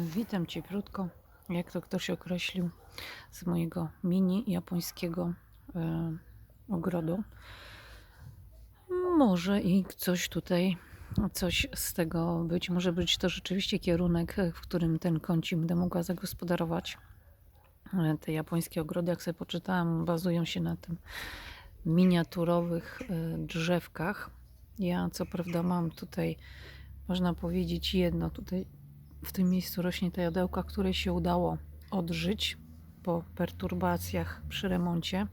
Witam Cię krótko, jak to ktoś określił, z mojego mini japońskiego e, ogrodu. Może i coś tutaj, coś z tego być. Może być to rzeczywiście kierunek, w którym ten kącik będę mogła zagospodarować. E, Te japońskie ogrody, jak sobie poczytałam, bazują się na tym miniaturowych e, drzewkach. Ja co prawda mam tutaj, można powiedzieć, jedno tutaj w tym miejscu rośnie ta jadełka, której się udało odżyć po perturbacjach przy remoncie.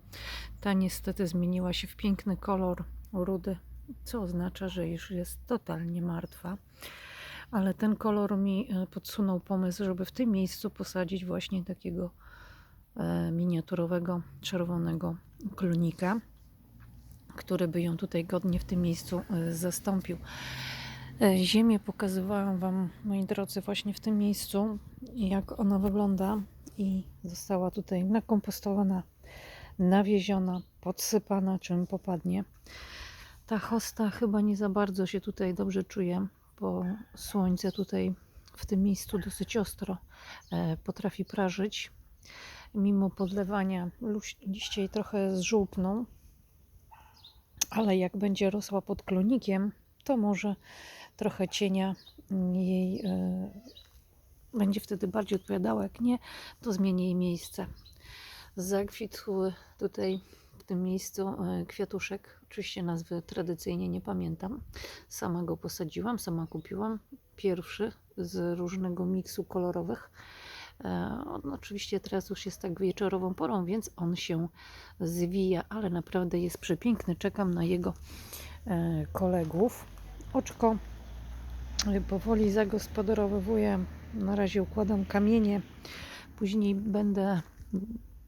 Ta niestety zmieniła się w piękny kolor rudy, co oznacza, że już jest totalnie martwa. Ale ten kolor mi e, podsunął pomysł, żeby w tym miejscu posadzić właśnie takiego e, miniaturowego czerwonego klonika, który by ją tutaj godnie w tym miejscu e, zastąpił. E, Ziemię pokazywałam Wam, moi drodzy, właśnie w tym miejscu, jak ona wygląda i została tutaj nakompostowana, nawieziona, podsypana, czym popadnie. Ta hosta chyba nie za bardzo się tutaj dobrze czuje, bo słońce tutaj w tym miejscu dosyć ostro e, potrafi prażyć. Mimo podlewania liście jej trochę zżółkną, ale jak będzie rosła pod klonikiem, to może trochę cienia jej e, będzie wtedy bardziej odpowiadała. Jak nie, to zmieni jej miejsce. Zakwitł tutaj w tym miejscu e, kwiatuszek. Oczywiście nazwy tradycyjnie nie pamiętam. Sama go posadziłam, sama kupiłam. Pierwszy z różnego miksu kolorowych. E, oczywiście teraz już jest tak wieczorową porą, więc on się zwija, ale naprawdę jest przepiękny. Czekam na jego kolegów. Oczko powoli zagospodarowuję. Na razie układam kamienie. Później będę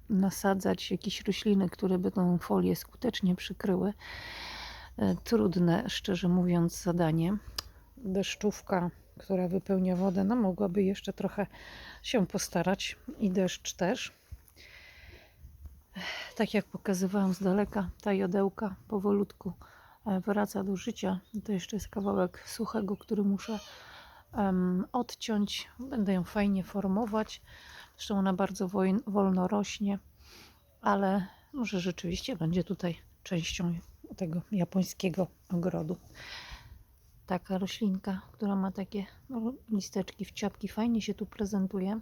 nasadzać jakieś rośliny, które by tą folię skutecznie przykryły. E, Trudne, szczerze mówiąc, zadanie. Deszczówka, która wypełnia wodę, no mogłaby jeszcze trochę się postarać i deszcz też. Tak jak pokazywałam z daleka, ta jodełka powolutku e, wraca do życia. To jeszcze jest kawałek suchego, który muszę em, odciąć. Będę ją fajnie formować. Zresztą ona bardzo woj- wolno rośnie, ale może rzeczywiście będzie tutaj częścią tego japońskiego ogrodu. Taka roślinka, która ma takie no, listeczki w ciapki, fajnie się tu prezentuje.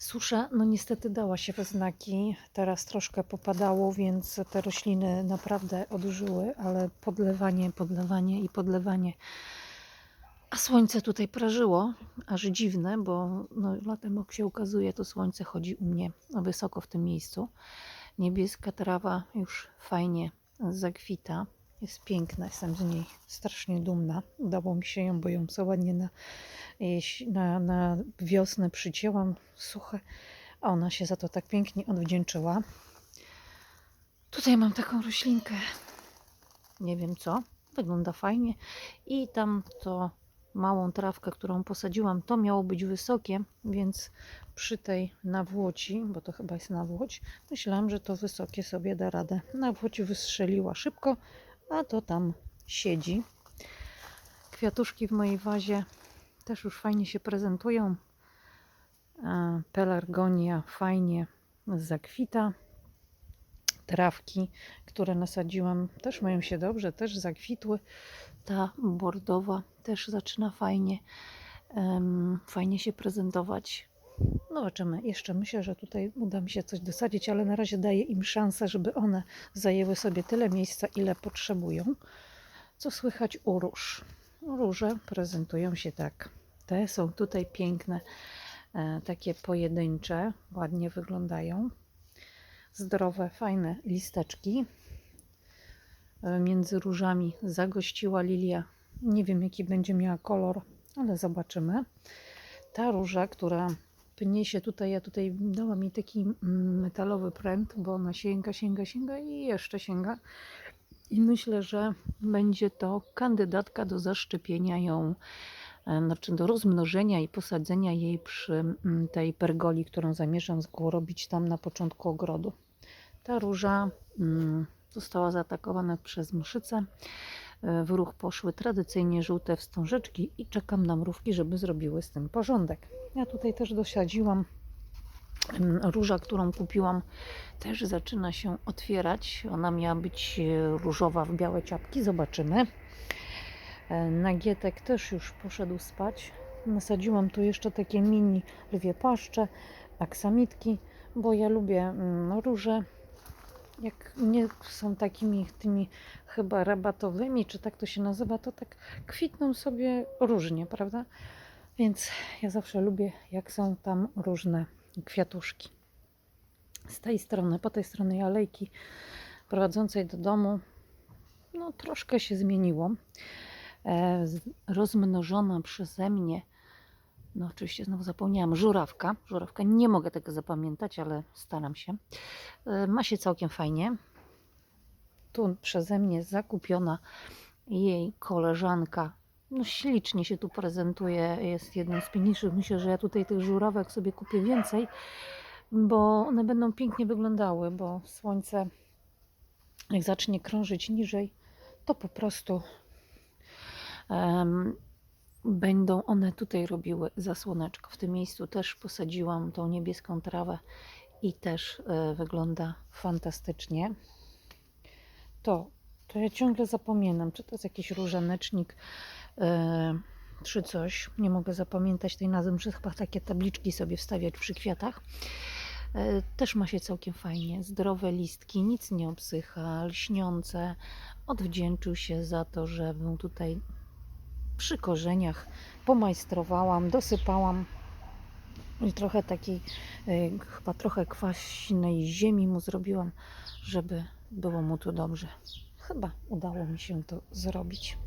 Susza, no niestety dała się we znaki. Teraz troszkę popadało, więc te rośliny naprawdę odżyły, ale podlewanie, podlewanie i podlewanie. A słońce tutaj prażyło, aż dziwne, bo no, latem jak się ukazuje, to słońce chodzi u mnie wysoko w tym miejscu. Niebieska trawa już fajnie zakwita. Jest piękna, jestem z niej strasznie dumna. Udało mi się ją, bo ją co ładnie na, na, na wiosnę przycięłam suche, a ona się za to tak pięknie odwdzięczyła. Tutaj mam taką roślinkę, nie wiem co, wygląda fajnie. I tam to małą trawkę, którą posadziłam, to miało być wysokie, więc przy tej nawłoci, bo to chyba jest nawłoć, myślałam, że to wysokie sobie da radę. Nawłoć wystrzeliła szybko, a to tam siedzi. Kwiatuszki w mojej wazie też już fajnie się prezentują. E, Pelargonia fajnie zakwita. Trawki, które nasadziłam, też mają się dobrze, też zakwitły. Ta bordowa też zaczyna fajnie, em, fajnie się prezentować. Zobaczymy. Jeszcze myślę, że tutaj uda mi się coś dosadzić, ale na razie daję im szansę, żeby one zajęły sobie tyle miejsca, ile potrzebują. Co słychać u róż? Róże prezentują się tak. Te są tutaj piękne, e, takie pojedyncze, ładnie wyglądają. Zdrowe, fajne listeczki. E, Między różami zagościła lilia. Nie wiem, jaki będzie miała kolor, ale zobaczymy. Ta róża, która pnie się tutaj, ja tutaj dała mi taki mm, metalowy pręt, bo ona sięga, sięga, sięga i jeszcze sięga. I myślę, że będzie to kandydatka do zaszczepienia ją, e, znaczy do rozmnożenia i posadzenia jej przy mm, tej pergoli, którą zamierzam robić tam na początku ogrodu. Ta róża mm, została zaatakowana przez mszycę. E, w ruch poszły tradycyjnie żółte wstążeczki i czekam na mrówki, żeby zrobiły z tym porządek. Ja tutaj też dosadziłam mm, róża, którą kupiłam, też zaczyna się otwierać. Ona miała być e, różowa w białe ciapki, zobaczymy. E, Nagietek też już poszedł spać. Nasadziłam tu jeszcze takie mini lwie paszcze, aksamitki, bo ja lubię mm, róże. Jak nie są takimi tymi chyba rabatowymi, czy tak to się nazywa, to tak kwitną sobie różnie, prawda? Więc ja zawsze lubię, jak są tam różne kwiatuszki. Z tej strony, po tej stronie alejki prowadzącej do domu, no troszkę się zmieniło. E, rozmnożona przeze mnie, no oczywiście znowu zapomniałam, żurawka. Żurawka, nie mogę tego zapamiętać, ale staram się. E, ma się całkiem fajnie. Tu przeze mnie zakupiona jej koleżanka. No ślicznie się tu prezentuje, jest jedną z piękniejszych. Myślę, że ja tutaj tych żurawek sobie kupię więcej, bo one będą pięknie wyglądały, bo słońce jak zacznie krążyć niżej, to po prostu em, będą one tutaj robiły zasłoneczko. W tym miejscu też posadziłam tą niebieską trawę i też e, wygląda fantastycznie. To, to ja ciągle zapominam, czy to jest jakiś różanecznik, e, czy coś. Nie mogę zapamiętać tej nazwy, muszę chyba takie tabliczki sobie wstawiać przy kwiatach. E, Też ma się całkiem fajnie. Zdrowe listki, nic nie obsycha, lśniące. Odwdzięczył się za to, że był tutaj przy korzeniach pomajstrowałam, dosypałam i trochę takiej, e, chyba trochę kwaśnej ziemi mu zrobiłam, żeby było mu tu dobrze. Chyba udało mi się to zrobić.